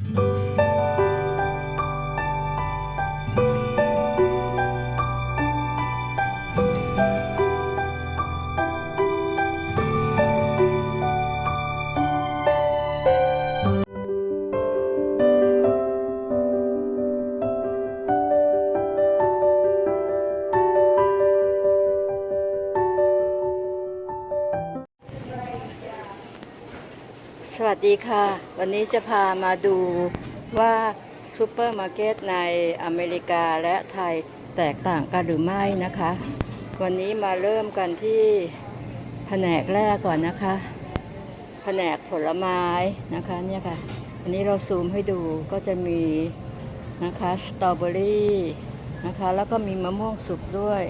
สวั ดีค่ะ วันนี้จะพามาดูว่าซูเปอร์มาร์เก็ตในอเมริกาและไทยแตกต่างกันหรือไม่นะคะ วันนี้มาเริ่มกันที่แผนกแรกก่อนนะคะ แผนกผลไม้นะคะเนี่ยค่ะ อันนี้เราซูมให้ดูก็จะมีนะคะสตรอเบอรี่นะคะ แล้วก็มีมะม่วงสุกด้วย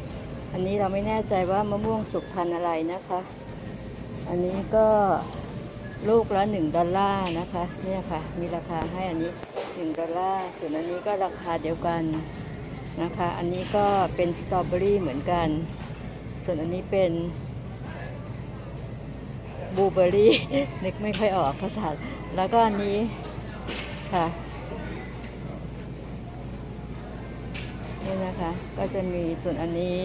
อันนี้เราไม่แน่ใจว่ามะม่วงสุกพันธุ์อะไรนะคะ อันนี้ก็ ลูกละ1ดอลลาร์นะคะเนี่ยค่ะมีราคาให้อันนี้1ดอลลาร์ส่วนอันนี้ก็ราคาเดียวกันนะคะ อันนี้ก็เป็นสตรอเบอรี่เหมือนกัน ส่วนอันนี้เป็นบลูเบอรี่นึกไม่ค่อยออกภาษา แล้วก็อันนี้ค่ะนี่นะคะก็จะมีส่วนอันนี้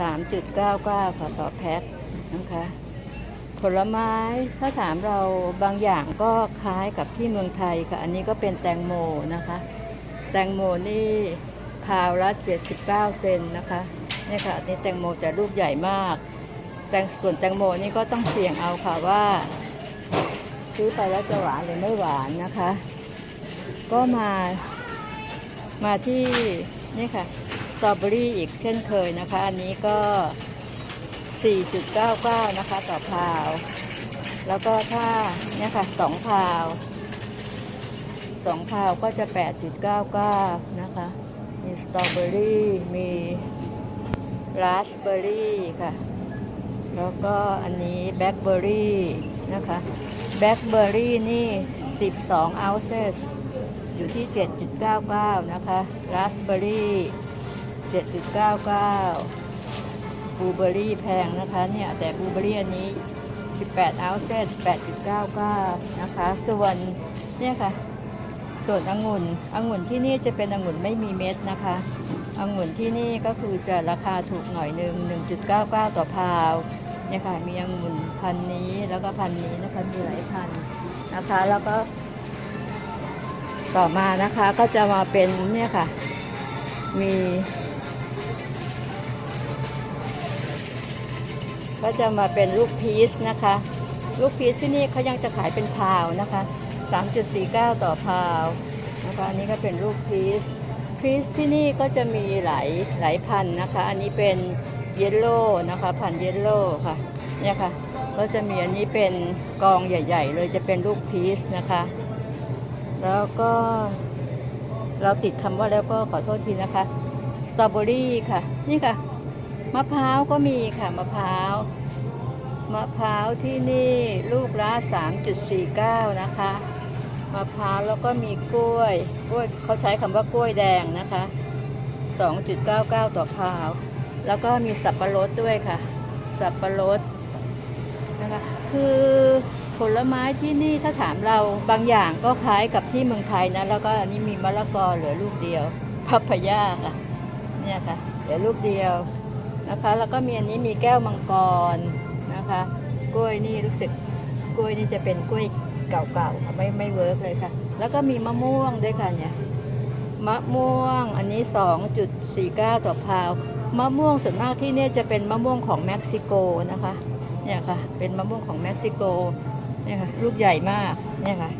3.99 ค่ะต่อแพ็คนะคะ ผลไม้ถ้าถามเราบางอย่างก็คล้ายกับที่เมืองไทยค่ะ อันนี้ก็เป็นแตงโมนะคะ แตงโมนี่พาวละ79 เซนนะคะเนี่ยค่ะอันนี้แตงโมจะลูกใหญ่มาก แตงส่วนแตงโมนี่ก็ต้องเสี่ยงเอาค่ะว่า ซื้อไปแล้วจะหวานหรือไม่หวานนะคะก็มามาที่นี่ค่ะสตรอเบอรี่อีกเช่นเคยนะคะ อันนี้ก็ 4.99 นะคะ ต่อพาว แล้วก็ถ้าเนี่ยค่ะ2พาว2พาวก็จะ 8.99 นะคะ มีสตรอเบอรี่มีราสเบอรี่ค่ะ แล้วก็อันนี้แบล็คเบอรี่นะคะแบล็คเบอรี่นี่ 12 ounces อยู่ที่ 7.99 นะคะราสเบอรี่ 7.99 บลูเบอรี่แพงนะคะเนี่ยแต่บลูเบอรี่อันนี้ 18 ounce 8.99 นะคะ ส่วนเนี่ยค่ะ ส่วนองุ่นองุ่นที่นี่จะเป็นองุ่นไม่มีเม็ดนะคะองุ่นที่นี่ก็คือจะราคาถูกหน่อยหนึ่ง1.99 ต่อพาวเนี่ยค่ะมีองุ่นพันนี้แล้วก็พันนี้นะคะมีหลายพันนะคะ แล้วก็ ต่อมานะคะก็จะมาเป็นเนี่ยค่ะ มี ก็จะมาเป็นลูกพีชนะคะ ลูกพีชที่นี่เขายังจะขายเป็นพาวนะคะ 3.49 ต่อพาวนะคะอันนี้ก็เป็นลูกพีชพีชที่นี่ก็จะมีหลายหลายพันนะคะ อันนี้เป็นเยลโล่นะคะพันเยลโล่ค่ะเนี่ยค่ะก็จะมีอันนี้เป็นกองใหญ่ ๆ เลยจะเป็นลูกพีชนะคะ แล้วก็เราติดคำว่าแล้วก็ขอโทษทีนะคะสตรอเบอรี่ค่ะ นี่ค่ะ มะพร้าวก็มีค่ะมะพร้าว มะพร้าวที่นี่ลูกละ3.49 นะคะ มะพร้าวแล้วก็มีกล้วย กล้วยเขาใช้คำว่ากล้วยแดงนะคะ 2.99 ต่อพร้าว แล้วก็มีสับปะรดด้วยค่ะ สับปะรดนะคะคือผลไม้ที่นี่ถ้าถามเราบางอย่างก็คล้ายกับที่เมืองไทยนะ แล้วก็อันนี้มีมะละกอเหลือลูกเดียวพัพยาค่ะ เนี่ยค่ะ เหลือลูกเดียว นะคะ แล้วก็มีอันนี้มีแก้วมังกรนะคะ กล้วยนี่รู้สึกกล้วยนี่จะเป็นกล้วยเก่าๆค่ะไม่ไม่เวิร์กเลยค่ะ แล้วก็มีมะม่วงด้วยค่ะเนี่ยมะม่วงอันนี้ 2.49 ต่อพาวมะม่วงส่วนมากที่เนี่ยจะเป็นมะม่วงของเม็กซิโกนะคะเนี่ยค่ะเป็นมะม่วงของเม็กซิโกเนี่ยค่ะลูกใหญ่มากเนี่ยค่ะ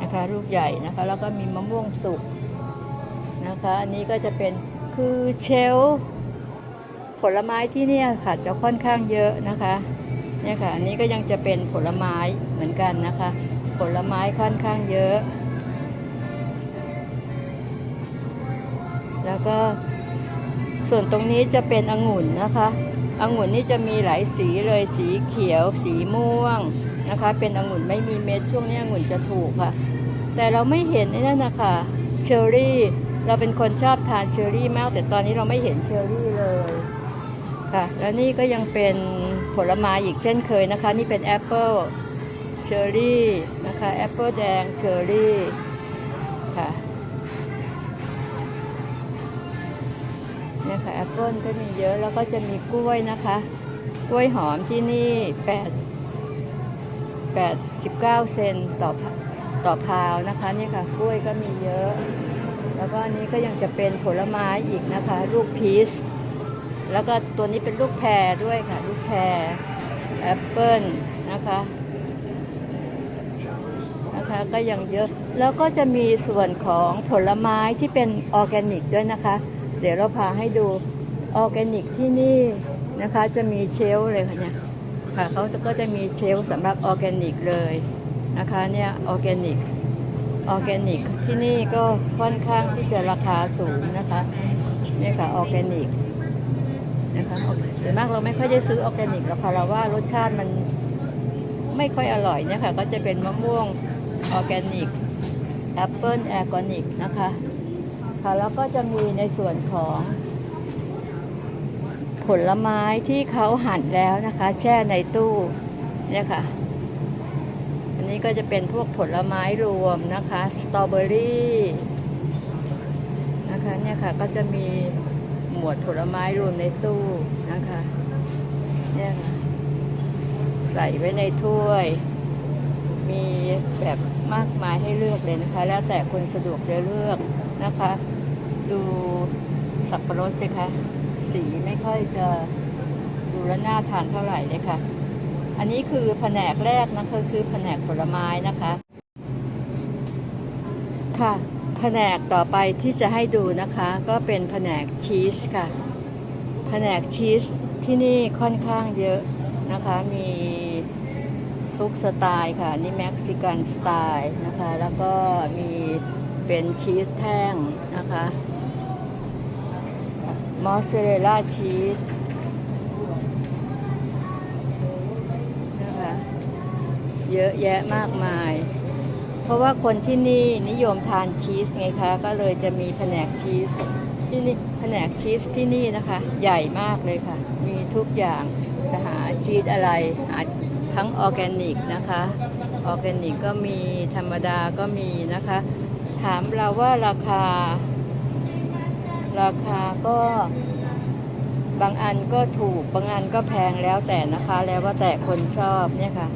นะคะลูกใหญ่นะคะแล้วก็มีมะม่วงสุกนะคะอันนี้ก็จะเป็นคือเชล ผลไม้ที่นี่ค่ะจะค่อนข้างเยอะนะคะเนี่ยค่ะอันนี้ก็ยังจะเป็นผลไม้เหมือนกันนะคะ ผลไม้ค่อนข้างเยอะ แล้วก็ส่วนตรงนี้จะเป็นองุ่นนะคะองุ่นนี่จะมีหลายสีเลยสีเขียว สีม่วงนะคะ เป็นองุ่นไม่มีเม็ดช่วงนี้องุ่นจะถูกค่ะ แต่เราไม่เห็นนั่นนะคะเชอร์รี่เราเป็นคนชอบทานเชอร์รี่มาก แต่ตอนนี้เราไม่เห็นเชอร์รี่เลย ค่ะแล้วนี่ก็ยังเป็นผลไม้อีกเช่นเคยนะคะ นี่เป็นแอปเปิลเชอร์รี่นะคะแอปเปิลแดงเชอร์รี่ค่ะเนี่ยค่ะแอปเปิลก็มีเยอะแล้วก็จะมีกล้วยนะคะ กล้วยหอมที่นี่8 89เซนต่อต่อพาวนะคะนี่ค่ะกล้วยก็มีเยอะ แล้วก็อันนี้ก็ยังจะเป็นผลไม้อีกนะคะ ลูกพีช แล้วก็ตัวนี้เป็นลูกแพรด้วยค่ะ ลูกแพรแอปเปิลนะคะนะคะก็ยังเยอะแล้วก็จะมีส่วนของผลไม้ที่เป็นออร์แกนิกด้วยนะคะ เดี๋ยวเราพาให้ดูออร์แกนิกที่นี่นะคะ จะมีเชลเลยค่ะเนี่ยค่ะเขาก็จะมีเชลสำหรับออร์แกนิกเลยนะคะเนี่ยออร์แกนิกออร์แกนิกที่นี่ก็ค่อนข้างที่จะราคาสูงนะคะนี่ค่ะออร์แกนิก นะคะส่วนมากเราไม่ค่อยได้ซื้อออร์แกนิกหรอกค่ะเราว่ารสชาติมันไม่ค่อยอร่อยเนี่ยค่ะก็จะเป็นมะม่วงออร์แกนิกแอปเปิลแอร์แกนิกนะคะค่ะแล้วก็จะมีในส่วนของผลไม้ที่เขาหั่นแล้วนะคะ แช่ในตู้เนี่ยค่ะ อันนี้ก็จะเป็นพวกผลไม้รวมนะคะสตรอเบอรี่นะคะเนี่ยค่ะก็จะมี หมวดผลไม้รวมในตู้นะคะ เนี่ยค่ะใส่ไว้ในถ้วย มีแบบมากมายให้เลือกเลยนะคะ แล้วแต่คนสะดวกจะเลือกนะคะ ดูสับปะรดสิคะสีไม่ค่อยจะดูแลวน่าทานเท่าไหร่เลยค่ะ อันนี้คือแผนกแรกนะคะคือแผนกผลไม้นะคะ ค่ะ แผนกต่อไปที่จะให้ดูนะคะ ก็เป็นแผนกชีสค่ะ แผนกชีสที่นี่ค่อนข้างเยอะนะคะ มีทุกสไตล์ค่ะ นี่เม็กซิกันสไตล์นะคะ แล้วก็มีเป็นชีสแท่งนะคะมอสซาเรลล่าชีสนะคะ เยอะแยะมากมาย ราะว่าคนที่นี่นิยมทานชีสไงคะ ก็เลยจะมีแผนกชีสที่นี่แผนกชีสที่นี่นะคะ ใหญ่มากเลยค่ะ มีทุกอย่างจะหาชีสอะไรหาทั้งออร์แกนิกนะคะ ออร์แกนิกก็มีธรรมดาก็มีนะคะ ถามเราว่าราคา ราคาก็บางอันก็ถูกบางอันก็แพงแล้วแต่นะคะ แล้วว่าแต่คนชอบเนี่ยค่ะ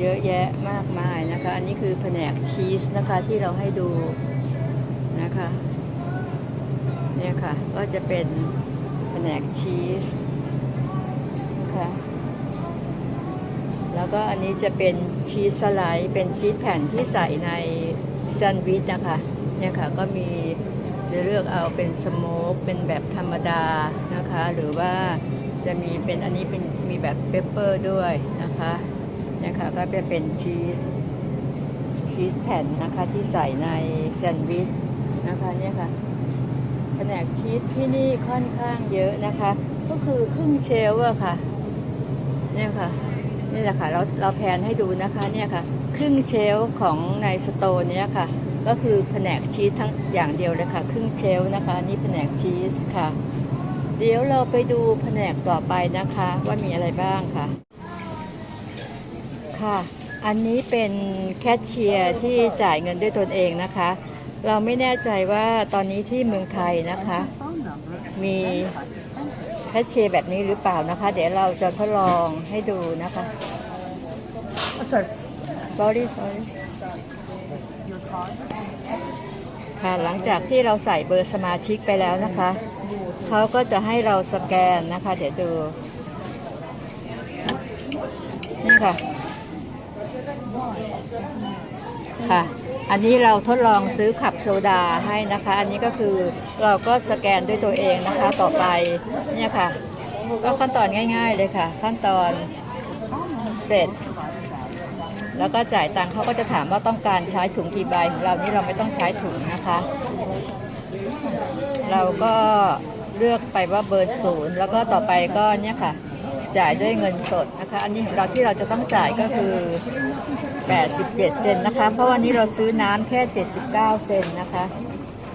เยอะแยะมากมายนะคะ อันนี้คือแผนกชีสนะคะที่เราให้ดูนะคะ เนี่ยค่ะ ก็จะเป็นแผนกชีสนะคะแล้วก็อันนี้จะเป็นชีสสไลด์เป็นชีสแผ่นที่ใส่ในแซนด์วิชนะคะ เนี่ยค่ะก็มีจะเลือกเอาเป็นสโมกเป็นแบบธรรมดานะคะ หรือว่าจะมีเป็นอันนี้เป็นมีแบบเปปเปอร์ด้วยนะคะ นี่ยค่ะก็จะเป็นชีสชีสแผ่นนะคะที่ใส่ในแซนด์วิชนะคะเนี่ยค่ะแผนกชีสที่นี่ค่อนข้างเยอะนะคะ ก็คือครึ่งเชลฟ์อะค่ะเนี่ยค่ะนี่แหละค่ะเราเราแพนให้ดูนะคะเนี่ยค่ะ ครึ่งเชลของในสโตร์เนี้ยค่ะ ก็คือแผนกชีสทั้งอย่างเดียวเลยค่ะ ครึ่งเชลนะคะ นี่แผนกชีสค่ะ เดี๋ยวเราไปดูแผนกต่อไปนะคะ ว่ามีอะไรบ้างค่ะ ค่ะ อันนี้เป็นแคชเชียร์ที่จ่ายเงินด้วยตนเองนะคะ เราไม่แน่ใจว่าตอนนี้ที่เมืองไทยนะคะ มีแคชเชียร์แบบนี้หรือเปล่านะคะ เดี๋ยวเราจะทดลองให้ดูนะคะ sorry sorry ค่ะหลังจากที่เราใส่เบอร์สมาชิกไปแล้วนะคะ เขาก็จะให้เราสแกนนะคะ เดี๋ยวดู นี่ค่ะ ค่ะ อันนี้เราทดลองซื้อขับโซดาให้นะคะ อันนี้ก็คือเราก็สแกนด้วยตัวเองนะคะต่อไปเนี่ยค่ะ ก็ขั้นตอนง่าย ๆเลยค่ะ ขั้นตอนเสร็จ แล้วก็จ่ายตังค์เขาก็จะถามว่าต้องการใช้ถุงกี่ใบของเรานี่เราไม่ต้องใช้ถุงนะคะ เราก็เลือกไปว่าเบอร์ศูนย์แล้วก็ต่อไปก็เนี่ยค่ะ จ่ายด้วยเงินสดนะคะ อันนี้ของเราที่เราจะต้องจ่ายก็คือ 87 เซนนะคะ เพราะวันนี้เราซื้อน้ำแค่ 79 เซนนะคะ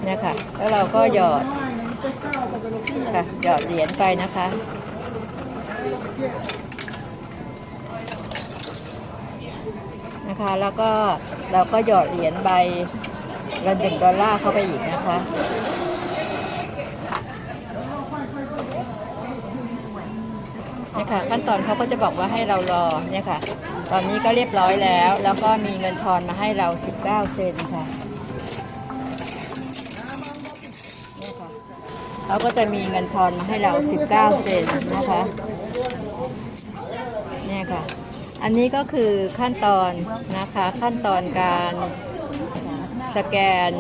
เนี่ยค่ะ แล้วเราก็หยอดค่ะหยอดเหรียญไปนะคะนะคะ แล้วก็เราก็หยอดเหรียญใบละหนึ่งดอลลาร์เข้าไปอีกนะคะ เนี่ยค่ะขั้นตอนเขาก็จะบอกว่าให้เรารอเนี่ยค่ะ ตอนนี้ก็เรียบร้อยแล้ว แล้วก็มีเงินทอนมาให้เรา 19 เซนค่ะเนี่ยค่ะเขาก็จะมีเงินทอนมาให้เรา 19 เซนนะคะเนี่ยค่ะ อันนี้ก็คือขั้นตอนนะคะขั้นตอนการสแกน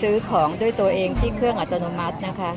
ซื้อของด้วยตัวเองที่เครื่องอัตโนมัตินะคะ